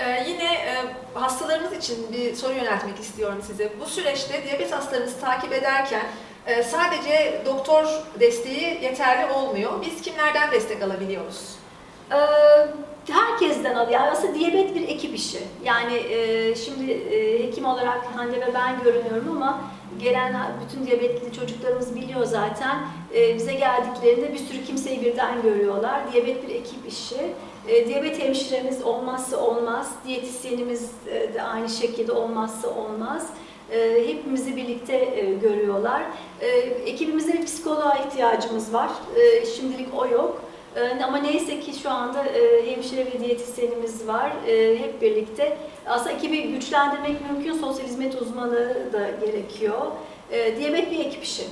Ee, yine e, hastalarımız için bir soru yöneltmek istiyorum size. Bu süreçte diyabet hastalarınızı takip ederken e, sadece doktor desteği yeterli olmuyor. Biz kimlerden destek alabiliyoruz? Ee, herkesten alıyor. Aslında diyabet bir ekip işi. Yani e, şimdi e, hekim olarak Hande ve ben görünüyorum ama gelen bütün diyabetli çocuklarımız biliyor zaten. E, bize geldiklerinde bir sürü kimseyi birden görüyorlar. Diyabet bir ekip işi. E, diyabet hemşiremiz olmazsa olmaz. Diyetisyenimiz e, de aynı şekilde olmazsa olmaz. E, hepimizi birlikte e, görüyorlar. E, ekibimizde bir psikoloğa ihtiyacımız var. Şimdilik o yok. Ee, Ama neyse ki şu anda e, hemşire ve diyetisyenimiz var. E, Hep birlikte aslında ekibi güçlendirmek mümkün. Sosyal hizmet uzmanı da gerekiyor. E, Diyabet bir ekip işi.